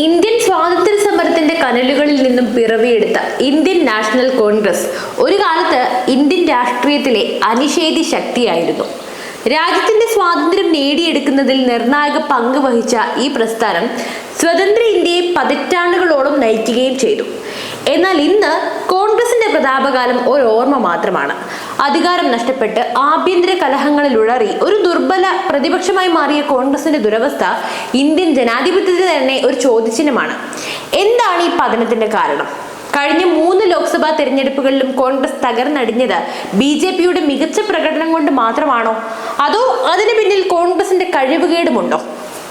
Indian സ്വാതന്ത്ര്യ സമരത്തിന്റെ കനലുകളിൽ നിന്നും പിറവിയെടുത്ത ഇന്ത്യൻ നാഷണൽ കോൺഗ്രസ് ഒരു കാലത്ത് ഇന്ത്യൻ രാഷ്ട്രീയത്തിലെ അനിഷേധി ശക്തിയായിരുന്നു. രാജ്യത്തിന്റെ സ്വാതന്ത്ര്യം നേടിയെടുക്കുന്നതിൽ നിർണായക പങ്ക് വഹിച്ച ഈ പ്രസ്ഥാനം സ്വതന്ത്ര ഇന്ത്യയെ പതിറ്റാണ്ടുകളോളം നയിക്കുകയും ചെയ്തു. എന്നാൽ ഇന്ന് കോൺഗ്രസിന്റെ പ്രതാപകാലം ഒരു ഓർമ്മ മാത്രമാണ്. അധികാരം നഷ്ടപ്പെട്ട് ആഭ്യന്തര കലഹങ്ങളിൽ ഉഴറി ഒരു ദുർബല പ്രതിപക്ഷമായി മാറിയ കോൺഗ്രസിന്റെ ദുരവസ്ഥ ഇന്ത്യൻ ജനാധിപത്യത്തിന് തന്നെ ഒരു ചോദ്യചിഹ്നമാണ്. എന്താണ് ഈ പതനത്തിന്റെ കാരണം? കഴിഞ്ഞ മൂന്ന് ലോക്സഭാ തെരഞ്ഞെടുപ്പുകളിലും കോൺഗ്രസ് തകർന്നടിഞ്ഞത് ബി ജെ പിയുടെ മികച്ച പ്രകടനം കൊണ്ട് മാത്രമാണോ? അതോ അതിനു പിന്നിൽ കോൺഗ്രസിന്റെ കഴിവുകേടുമുണ്ടോ?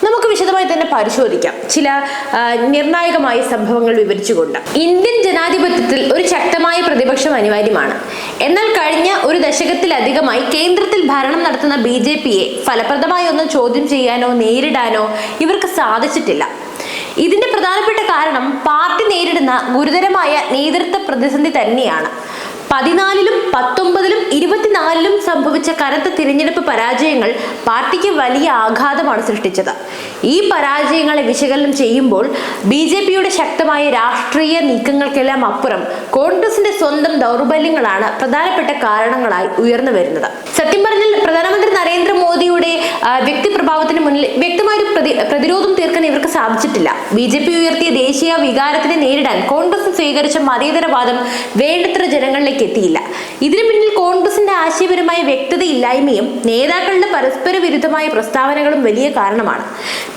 നമുക്ക് വിശദമായി തന്നെ പരിശോധിക്കാം. ചില നിർണായകമായ സംഭവങ്ങൾ വിവരിച്ചുകൊണ്ട്. ഇന്ത്യൻ ജനാധിപത്യത്തിൽ ഒരു ശക്തമായ പ്രതിപക്ഷം അനിവാര്യമാണ്. എന്നാൽ കഴിഞ്ഞ ഒരു ദശകത്തിലധികമായി കേന്ദ്രത്തിൽ ഭരണം നടത്തുന്ന ബി ജെ പിയെ ഫലപ്രദമായി ഒന്നും ചോദ്യം ചെയ്യാനോ നേരിടാനോ ഇവർക്ക് സാധിച്ചിട്ടില്ല. ഇതിന്റെ പ്രധാനപ്പെട്ട കാരണം പാർട്ടി നേരിടുന്ന ഗുരുതരമായ നേതൃത്വ പ്രതിസന്ധി തന്നെയാണ്. പതിനാലിലും പത്തൊമ്പതിലും ഇരുപത്തിനാലിലും സംഭവിച്ച കനത്ത തിരഞ്ഞെടുപ്പ് പരാജയങ്ങൾ പാർട്ടിക്ക് വലിയ ആഘാതമാണ് സൃഷ്ടിച്ചത്. ഈ പരാജയങ്ങളെ വിശകലനം ചെയ്യുമ്പോൾ ബി ജെ പിയുടെ ശക്തമായ രാഷ്ട്രീയ നീക്കങ്ങൾക്കെല്ലാം അപ്പുറം കോൺഗ്രസിന്റെ സ്വന്തം ദൗർബല്യങ്ങളാണ് പ്രധാനപ്പെട്ട കാരണങ്ങളായി ഉയർന്നു വരുന്നത്. സത്യം പറഞ്ഞാൽ പ്രധാനമന്ത്രി നരേന്ദ്രമോദിയുടെ വ്യക്തി വ്യക്തിപ്രഭാവത്തിന് മുന്നിൽ വ്യക്തമായ ഒരു പ്രതി പ്രതിരോധം തീർക്കാൻ ഇവർക്ക് സാധിച്ചിട്ടില്ല. ബി ജെ പി ഉയർത്തിയ ദേശീയ വികാരത്തിനെ നേരിടാൻ കോൺഗ്രസ് സ്വീകരിച്ച മതേതരവാദം വേണ്ടത്ര ജനങ്ങളിലേക്ക് എത്തിയില്ല ഇതിനു പിന്നിൽ കോൺഗ്രസിന്റെ ആശയപരമായ വ്യക്തതയില്ലായ്മയും നേതാക്കളുടെ പരസ്പര വിരുദ്ധമായ പ്രസ്താവനകളും വലിയ കാരണമാണ്.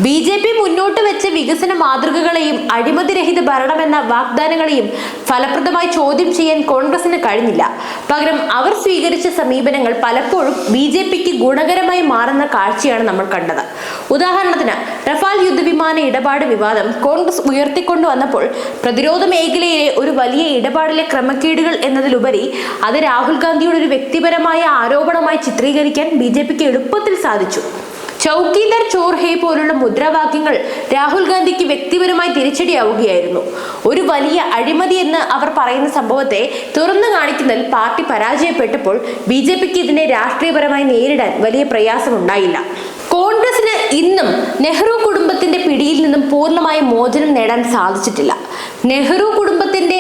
ബി ജെ പി മുന്നോട്ട് വെച്ച വികസന മാതൃകകളെയും അഴിമതിരഹിത ഭരണമെന്ന വാഗ്ദാനങ്ങളെയും ഫലപ്രദമായി ചോദ്യം ചെയ്യാൻ കോൺഗ്രസിന് കഴിഞ്ഞില്ല. പകരം അവർ സ്വീകരിച്ച സമീപനങ്ങൾ പലപ്പോഴും ബി ജെ പിക്ക് ഗുണകരമായി മാറുന്ന കാഴ്ചയാണ് നമ്മൾ കണ്ടത്. ഉദാഹരണത്തിന് റഫാൽ യുദ്ധവിമാന ഇടപാട് വിവാദം കോൺഗ്രസ് ഉയർത്തിക്കൊണ്ടു വന്നപ്പോൾ പ്രതിരോധ മേഖലയിലെ ഒരു വലിയ ഇടപാടിലെ ക്രമക്കേടുകൾ എന്നതിലുപരി അത് രാഹുൽ ഗാന്ധിയുടെ ഒരു വ്യക്തിപരമായ ആരോപണമായി ചിത്രീകരിക്കാൻ ബി ജെ പിക്ക് എളുപ്പത്തിൽ സാധിച്ചു. ചൗക്കീദർ ചോർ ഹേ പോലുള്ള മുദ്രാവാക്യങ്ങൾ രാഹുൽ ഗാന്ധിക്ക് വ്യക്തിപരമായി തിരിച്ചടിയാവുകയായിരുന്നു. ഒരു വലിയ അഴിമതി എന്ന് അവർ പറയുന്ന സംഭവത്തെ തുറന്നു കാണിക്കുന്നതിൽ പാർട്ടി പരാജയപ്പെട്ടപ്പോൾ ബി ജെ പിക്ക് ഇതിനെ രാഷ്ട്രീയപരമായി നേരിടാൻ വലിയ പ്രയാസമുണ്ടായില്ല. കോൺഗ്രസിന് ഇന്നും നെഹ്റു കുടുംബത്തിന്റെ പിടിയിൽ നിന്നും പൂർണമായ മോചനം നേടാൻ സാധിച്ചിട്ടില്ല. നെഹ്റു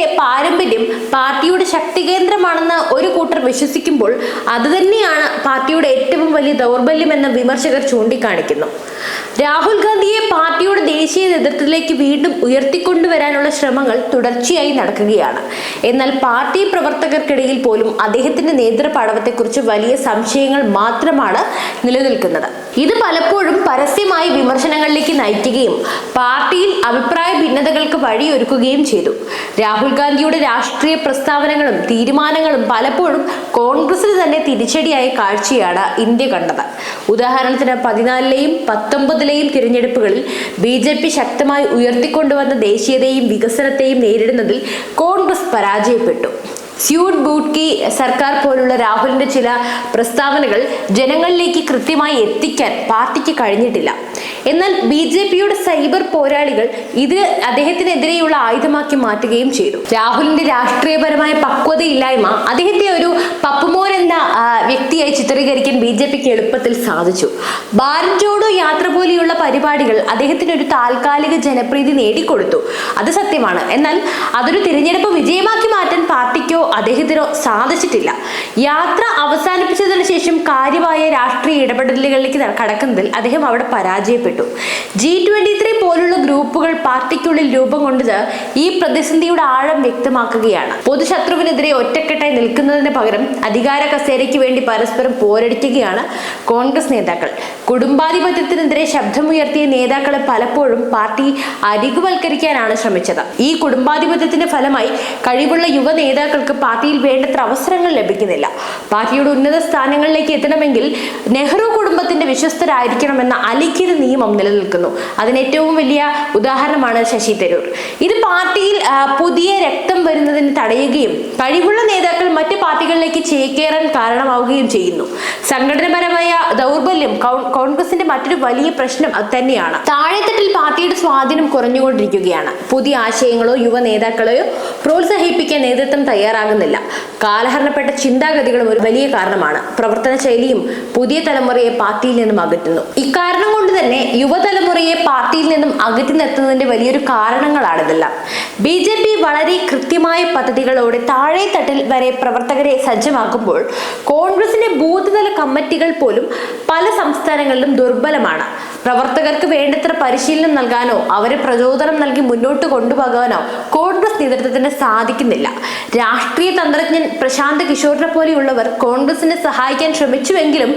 കുടുംബത്തിന്റെ പാരമ്പര്യം പാർട്ടിയുടെ ശക്തി കേന്ദ്രമാണെന്ന് ഒരു കൂട്ടർ വിശ്വസിക്കുമ്പോൾ അതുതന്നെയാണ് പാർട്ടിയുടെ ഏറ്റവും വലിയ ദൗർബല്യമെന്ന് വിമർശകർ ചൂണ്ടിക്കാണിക്കുന്നു. രാഹുൽ ഗാന്ധിയെ പാർട്ടിയുടെ ദേശീയ നേതൃത്വത്തിലേക്ക് വീണ്ടും ഉയർത്തിക്കൊണ്ടുവരാനുള്ള ശ്രമങ്ങൾ തുടർച്ചയായി നടക്കുകയാണ്. എന്നാൽ പാർട്ടി പ്രവർത്തകർക്കിടയിൽ പോലും അദ്ദേഹത്തിന്റെ നേതൃപാടവത്തെക്കുറിച്ച് വലിയ സംശയങ്ങൾ മാത്രമാണ് നിലനിൽക്കുന്നത്. ഇത് പലപ്പോഴും പരസ്യമായി വിമർശനങ്ങളിലേക്ക് നയിക്കുകയും പാർട്ടിയിൽ അഭിപ്രായ ഭിന്നതകൾക്ക് വഴിയൊരുക്കുകയും ചെയ്തു. രാഹുൽ ഗാന്ധിയുടെ രാഷ്ട്രീയ പ്രസ്താവനകളും തീരുമാനങ്ങളും പലപ്പോഴും കോൺഗ്രസിന് തന്നെ തിരിച്ചടിയായ കാഴ്ചയാണ് ഇന്ത്യ കണ്ടത്. ഉദാഹരണത്തിന് പതിനാലിലെയും പത്തൊമ്പതിലെയും തിരഞ്ഞെടുപ്പുകളിൽ ബി ജെ പി ശക്തമായി ഉയർത്തിക്കൊണ്ടുവന്ന ദേശീയതയും വികസനത്തെയും നേരിടുന്നതിൽ കോൺഗ്രസ് പരാജയപ്പെട്ടു. സ്യൂട്ട് ബൂട്ട്കി സർക്കാർ പോലുള്ള രാഹുലിന്റെ ചില പ്രസ്താവനകൾ ജനങ്ങളിലേക്ക് കൃത്യമായി എത്തിക്കാൻ പാർട്ടിക്ക് കഴിഞ്ഞിട്ടില്ല. എന്നാൽ ബി ജെ പിയുടെ സൈബർ പോരാളികൾ ഇത് അദ്ദേഹത്തിനെതിരെയുള്ള ആയുധമാക്കി മാറ്റുകയും ചെയ്തു. രാഹുലിന്റെ രാഷ്ട്രീയപരമായ പക്വതയില്ലായ്മ അദ്ദേഹത്തെ ഒരു പപ്പുമോൻ എന്ന വ്യക്തിയായി ചിത്രീകരിക്കാൻ ബി ജെ പിക്ക് എളുപ്പത്തിൽ സാധിച്ചു. ഭാരത് ജോഡോ യാത്ര പോലെയുള്ള പരിപാടികൾ അദ്ദേഹത്തിന് ഒരു താൽക്കാലിക ജനപ്രീതി നേടിക്കൊടുത്തു. അത് സത്യമാണ്. എന്നാൽ അതൊരു തിരഞ്ഞെടുപ്പ് വിജയമാക്കി മാറ്റാൻ പാർട്ടിക്കോ അദ്ദേഹത്തിനോ സാധിച്ചിട്ടില്ല. യാത്ര അവസാനിപ്പിച്ചതിന് ശേഷം കാര്യമായ രാഷ്ട്രീയ ഇടപെടലുകളിലേക്ക് കടക്കുന്നതിൽ അദ്ദേഹം അവിടെ പരാജയപ്പെട്ടു. ജി ട്വന്റി ത്രീ പോലുള്ള ഗ്രൂപ്പുകൾ പാർട്ടിക്കുള്ളിൽ രൂപം കൊണ്ടത് ഈ പ്രതിസന്ധിയുടെ ആഴം വ്യക്തമാക്കുകയാണ്. പൊതുശത്രുവിനെതിരെ ഒറ്റക്കെട്ടായി നിൽക്കുന്നതിന് പകരം അധികാര കസേരയ്ക്ക് വേണ്ടി പരസ്പരം പോരടിക്കുകയാണ് കോൺഗ്രസ് നേതാക്കൾ. കുടുംബാധിപത്യത്തിനെതിരെ ശബ്ദമുയർത്തിയ നേതാക്കളെ പലപ്പോഴും പാർട്ടി അരികുവൽക്കരിക്കാനാണ് ശ്രമിച്ചത്. ഈ കുടുംബാധിപത്യത്തിന്റെ ഫലമായി കഴിവുള്ള യുവ നേതാക്കൾക്ക് പാർട്ടിയിൽ വേണ്ടത്ര അവസരങ്ങൾ ലഭിക്കുന്നില്ല പാർട്ടിയുടെ ഉന്നത സ്ഥാനങ്ങളിലേക്ക് എത്തണമെങ്കിൽ നെഹ്റു കുടുംബത്തിന്റെ വിശ്വസ്തരായിരിക്കണമെന്ന അലിഖിത നിയമം നിലനിൽക്കുന്നു. അതിന് ഏറ്റവും വലിയ ഉദാഹരണമാണ് ശശി തരൂർ. ഇത് പാർട്ടിയിൽ പുതിയ രക്തം വരുന്നതിന് തടയുകയും കഴിവുള്ള നേതാക്കൾ മറ്റ് പാർട്ടികളിലേക്ക് ചേക്കേറാൻ കാരണമാവുകയും ചെയ്യുന്നു. സംഘടനപരമായ ദൗർബല്യം കോൺഗ്രസിന്റെ മറ്റൊരു വലിയ പ്രശ്നം അത് തന്നെയാണ്. താഴെത്തട്ടിൽ പാർട്ടിയുടെ സ്വാധീനം കുറഞ്ഞുകൊണ്ടിരിക്കുകയാണ്. പുതിയ ആശയങ്ങളോ യുവ നേതാക്കളെയോ പ്രോത്സാഹിപ്പിക്കാൻ നേതൃത്വം തയ്യാറാകുന്നില്ല. കാലഹരണപ്പെട്ട ചിന്താഗതികളും ഒരു വലിയ കാരണമാണ്. പ്രവർത്തന ശൈലിയും പുതിയ തലമുറയെ പാർട്ടിയിൽ നിന്നും അകറ്റുന്നു. ഇക്കാരണം കൊണ്ട് തന്നെ യുവതലമുറയെ പാർട്ടിയിൽ നിന്നും അകറ്റി നിർത്തുന്നതിന്റെ വലിയൊരു കാരണങ്ങളാണിതെല്ലാം ബി ജെ പി വളരെ കൃത്യമായ പദ്ധതികളോടെ താഴെ തട്ടിൽ വരെ പ്രവർത്തകരെ സജ്ജമാക്കുമ്പോൾ കോൺഗ്രസിന്റെ ബൂത്ത്തല കമ്മിറ്റികൾ പോലും പല സംസ്ഥാനങ്ങളിലും ദുർബലമാണ്. പ്രവർത്തകർക്ക് വേണ്ടത്ര പരിശീലനം നൽകാനോ അവരെ പ്രചോദനം നൽകി മുന്നോട്ട് കൊണ്ടുപോകാനോ കോൺഗ്രസ് നേതൃത്വത്തിന് സാധിക്കുന്നില്ല. രാഷ്ട്രീയ തന്ത്രജ്ഞൻ പ്രശാന്ത് കിഷോറിനെ പോലെയുള്ളവർ കോൺഗ്രസിനെ സഹായിക്കാൻ ശ്രമിച്ചുവെങ്കിലും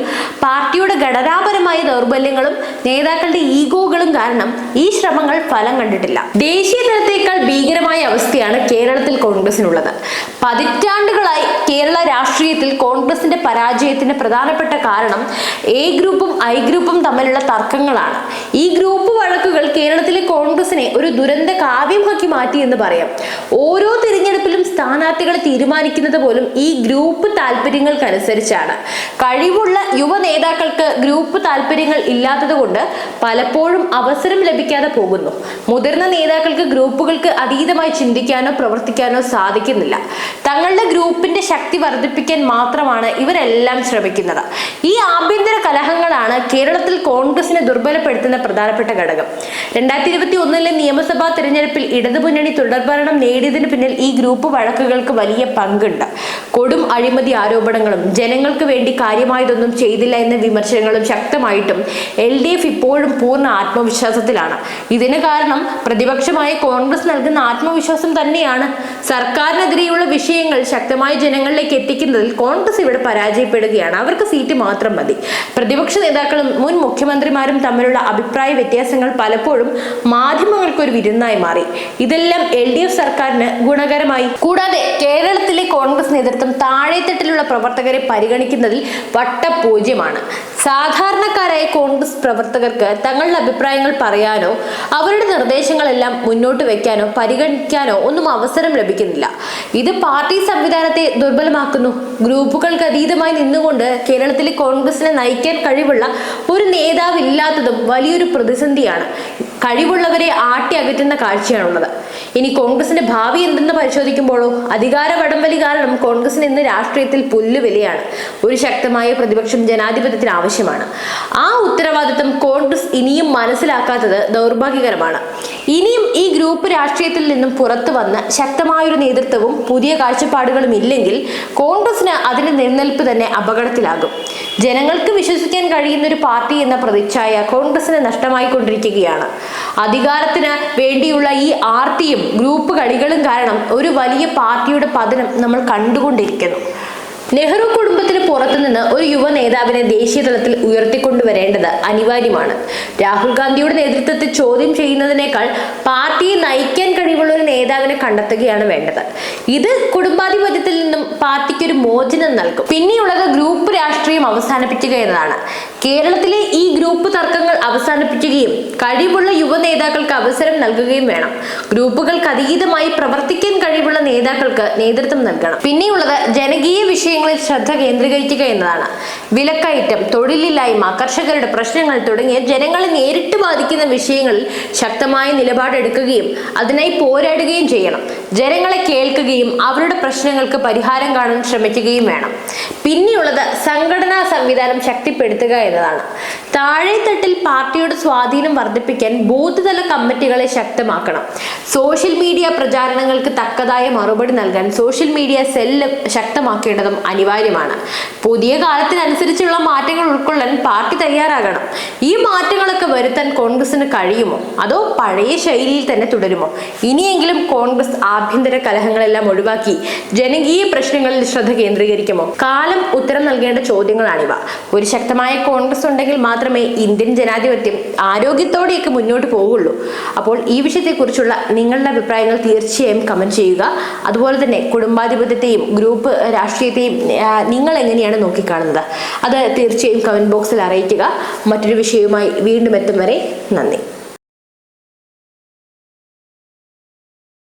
പാർട്ടിയുടെ ഘടനാപരമായ ദൗർബല്യങ്ങളും നേതാക്കളുടെ ഈഗോകളും കാരണം ഈ ശ്രമങ്ങൾ ഫലം കണ്ടിട്ടില്ല. ദേശീയ തലത്തേക്കാൾ ഭീകരമായ അവസ്ഥയാണ് കേരളത്തിൽ കോൺഗ്രസിനുള്ളത്. പതിറ്റാണ്ടുകളായി കേരള രാഷ്ട്രീയത്തിൽ കോൺഗ്രസിന്റെ പരാജയത്തിന് പ്രധാനപ്പെട്ട കാരണം എ ഗ്രൂപ്പും ഐ ഗ്രൂപ്പും തമ്മിലുള്ള തർക്കങ്ങളാണ്. ഈ ഗ്രൂപ്പ് വഴക്കുകൾ കേരളത്തിലെ കോൺഗ്രസിനെ ഒരു ദുരന്ത കാവ്യമാക്കി മാറ്റി എന്ന് പറയാം. ഓരോ തിരഞ്ഞെടുപ്പിലും സ്ഥാനാർത്ഥികളെ തീരുമാനിക്കുന്നത് പോലും ഈ ഗ്രൂപ്പ് താല്പര്യങ്ങൾക്കനുസരിച്ചാണ്. കഴിവുള്ള യുവ നേതാക്കൾക്ക് ഗ്രൂപ്പ് താല്പര്യങ്ങൾ ഇല്ലാത്തതുകൊണ്ട് പലപ്പോഴും അവസരം ലഭിക്കാതെ പോകുന്നു. മുതിർന്ന നേതാക്കൾക്ക് ഗ്രൂപ്പുകൾക്ക് അതീതമായി ചിന്തിക്കാനോ പ്രവർത്തിക്കാനോ സാധിക്കുന്നില്ല. തങ്ങളുടെ ഗ്രൂപ്പിന്റെ ശക്തി വർദ്ധിപ്പിക്കാൻ മാത്രമാണ് ഇവരെല്ലാം ശ്രമിക്കുന്നത്. ഈ ആഭ്യന്തര കലഹങ്ങളാണ് കേരളത്തിൽ കോൺഗ്രസിനെ ദുർബലപ്പെടുത്തുന്ന പ്രധാനപ്പെട്ട ഘടകം. രണ്ടായിരത്തി ഇരുപത്തി ഒന്നിലെ നിയമസഭാ തെരഞ്ഞെടുപ്പിൽ ഇടതുമുന്നണി തുടർഭരണം നേടിയതിന് പിന്നിൽ ഈ ഗ്രൂപ്പ് വഴക്കുകൾക്ക് വലിയ പങ്കുണ്ട്. കൊടും അഴിമതി ആരോപണങ്ങളും ജനങ്ങൾക്ക് വേണ്ടി കാര്യമായതൊന്നും ചെയ്തില്ല എന്ന വിമർശനങ്ങളും ശക്തമായിട്ടും എൽ ഡി എഫ് ഇപ്പോഴും പൂർണ ആത്മവിശ്വാസത്തിലാണ്. ഇതിന് കാരണം പ്രതിപക്ഷമായ കോൺഗ്രസ് നൽകുന്ന ആത്മവിശ്വാസം തന്നെയാണ്. സർക്കാരിനെതിരെയുള്ള വിഷയങ്ങൾ ശക്തമായ ജനങ്ങളിലേക്ക് എത്തിക്കുന്നതിൽ കോൺഗ്രസ് ഇവിടെ പരാജയപ്പെടുകയാണ്. അവർക്ക് സീറ്റ് മാത്രം മതി. പ്രതിപക്ഷ നേതാക്കളും മുൻ മുഖ്യമന്ത്രിമാരും തമ്മിലുള്ള അഭിപ്രായ വ്യത്യാസങ്ങൾ പലപ്പോഴും മാധ്യമങ്ങൾക്ക് ഒരു വിരുന്നായി മാറി. ഇതെല്ലാം എൽ സർക്കാരിന് ഗുണകരമായി. കൂടാതെ കേരളത്തിലെ കോൺഗ്രസ് നേതൃത്വം താഴെത്തട്ടിലുള്ള പ്രവർത്തകരെ പരിഗണിക്കുന്നതിൽ വട്ടപൂജ്യമാണ്. സാധാരണക്കാരായ കോൺഗ്രസ് പ്രവർത്തകർക്ക് തങ്ങളുടെ അഭിപ്രായങ്ങൾ പറയാനോ അവരുടെ നിർദ്ദേശങ്ങളെല്ലാം മുന്നോട്ട് വയ്ക്കാനോ പരിഗണിക്കാനോ ഒന്നും അവസരം ലഭിക്കുന്നില്ല. ഇത് പാർട്ടി സംവിധാനത്തെ ദുർബലമാക്കുന്നു. ഗ്രൂപ്പുകൾക്ക് അതീതമായി നിന്നുകൊണ്ട് കേരളത്തിലെ കോൺഗ്രസിനെ നയിക്കാൻ കഴിവുള്ള ഒരു നേതാവില്ലാത്തതും വലിയൊരു പ്രതിസന്ധിയാണ്. കഴിവുള്ളവരെ ആട്ടി അകറ്റുന്ന കാഴ്ചയാണുള്ളത്. ഇനി കോൺഗ്രസിന്റെ ഭാവി എന്തെന്ന് പരിശോധിക്കുമ്പോഴോ അധികാര വടംവലി കാരണം കോൺഗ്രസിന് ഇന്ന് രാഷ്ട്രീയത്തിൽ പുല്ലുവിലയാണ് ഒരു ശക്തമായ പ്രതിപക്ഷം ജനാധിപത്യത്തിന് ആവശ്യമാണ്. ആ ഉത്തരവാദിത്തം കോൺഗ്രസ് ഇനിയും മനസ്സിലാക്കാത്തത് ദൗർഭാഗ്യകരമാണ്. ഇനിയും ഈ ഗ്രൂപ്പ് രാഷ്ട്രീയത്തിൽ നിന്നും പുറത്തു വന്ന് ശക്തമായൊരു നേതൃത്വവും പുതിയ കാഴ്ചപ്പാടുകളും ഇല്ലെങ്കിൽ കോൺഗ്രസിന് അതിന്റെ നിലനിൽപ്പ് തന്നെ അപകടത്തിലാകും. ജനങ്ങൾക്ക് വിശ്വസിക്കാൻ കഴിയുന്ന ഒരു പാർട്ടി എന്ന പ്രതിച്ഛായ കോൺഗ്രസിന് നഷ്ടമായി കൊണ്ടിരിക്കുകയാണ് അധികാരത്തിന് വേണ്ടിയുള്ള ഈ ആർത്തിയും ഗ്രൂപ്പ് കളികളും കാരണം ഒരു വലിയ പാർട്ടിയുടെ പതനം നമ്മൾ കണ്ടുകൊണ്ടിരിക്കുന്നു. നെഹ്റു കുടുംബത്തിന് പുറത്തുനിന്ന് ഒരു യുവ നേതാവിനെ ദേശീയ തലത്തിൽ ഉയർത്തിക്കൊണ്ടുവരേണ്ടത് അനിവാര്യമാണ്. രാഹുൽ ഗാന്ധിയുടെ നേതൃത്വത്തെ ചോദ്യം ചെയ്യുന്നതിനേക്കാൾ പാർട്ടിയെ നയിക്കാൻ കഴിവുള്ള ഒരു നേതാവിനെ കണ്ടെത്തുകയാണ് വേണ്ടത്. ഇത് കുടുംബാധിപത്യത്തിൽ നിന്നും പാർട്ടിക്ക് ഒരു മോചനം നൽകും. പിന്നെയുള്ളത് ഗ്രൂപ്പ് രാഷ്ട്രീയം അവസാനിപ്പിക്കുക എന്നതാണ്. കേരളത്തിലെ ഈ ഗ്രൂപ്പ് തർക്കങ്ങൾ അവസാനിപ്പിക്കുകയും കഴിവുള്ള യുവ നേതാക്കൾക്ക് അവസരം നൽകുകയും വേണം. ഗ്രൂപ്പുകൾക്ക് അതീതമായി പ്രവർത്തിക്കാൻ കഴിവുള്ള നേതാക്കൾക്ക് നേതൃത്വം നൽകണം. പിന്നെയുള്ളത് വിഷയങ്ങളിൽ ശ്രദ്ധ കേന്ദ്രീകരിക്കുക എന്നതാണ്. വിലക്കയറ്റം തൊഴിലില്ലായ്മ കർഷകരുടെ പ്രശ്നങ്ങൾ തുടങ്ങിയ ജനങ്ങളെ നേരിട്ട് ബാധിക്കുന്ന വിഷയങ്ങളിൽ ശക്തമായ നിലപാടെടുക്കുകയും അതിനായി പോരാടുകയും ചെയ്യണം. ജനങ്ങളെ കേൾക്കുകയും അവരുടെ പ്രശ്നങ്ങൾക്ക് പരിഹാരം കാണാൻ ശ്രമിക്കുകയും വേണം. പിന്നെയുള്ളത് സംഘടനാ സംവിധാനം ശക്തിപ്പെടുത്തുക എന്നതാണ്. താഴെത്തട്ടിൽ പാർട്ടിയുടെ സ്വാധീനം വർദ്ധിപ്പിക്കാൻ ബൂത്ത് തല കമ്മിറ്റികളെ ശക്തമാക്കണം. സോഷ്യൽ മീഡിയ പ്രചാരണങ്ങൾക്ക് തക്കതായ മറുപടി നൽകാൻ സോഷ്യൽ മീഡിയ സെല്ല് ശക്തമാക്കേണ്ടതും അനിവാര്യമാണ്. പുതിയ കാലത്തിനനുസരിച്ചുള്ള മാറ്റങ്ങൾ ഉൾക്കൊള്ളാൻ പാർട്ടി തയ്യാറാകണം. ഈ മാറ്റങ്ങളൊക്കെ വരുത്താൻ കോൺഗ്രസിന് കഴിയുമോ? അതോ പഴയ ശൈലിയിൽ തന്നെ തുടരുമോ? ഇനിയെങ്കിലും കോൺഗ്രസ് ആഭ്യന്തര കലഹങ്ങളെല്ലാം ഒഴിവാക്കി ജനകീയ പ്രശ്നങ്ങളിൽ ശ്രദ്ധ കേന്ദ്രീകരിക്കുമോ? കാലം ഉത്തരം നൽകേണ്ട ചോദ്യങ്ങളാണിവ. ഒരു ശക്തമായ കോൺഗ്രസ് ഉണ്ടെങ്കിൽ മാത്രമേ ഇന്ത്യൻ ജനാധിപത്യം ആരോഗ്യത്തോടെയൊക്കെ മുന്നോട്ട് പോകുള്ളൂ അപ്പോൾ ഈ വിഷയത്തെക്കുറിച്ചുള്ള നിങ്ങളുടെ അഭിപ്രായങ്ങൾ തീർച്ചയായും കമന്റ് ചെയ്യുക. അതുപോലെ തന്നെ കുടുംബാധിപത്യത്തെയും ഗ്രൂപ്പ് രാഷ്ട്രീയത്തെയും നിങ്ങൾ എങ്ങനെയാണ് നോക്കിക്കാണുന്നത്? അത് തീർച്ചയായും കമന്റ് ബോക്സിൽ അറിയിക്കുക. മറ്റൊരു വിഷയവുമായി വീണ്ടും എത്തും വരെ നന്ദി.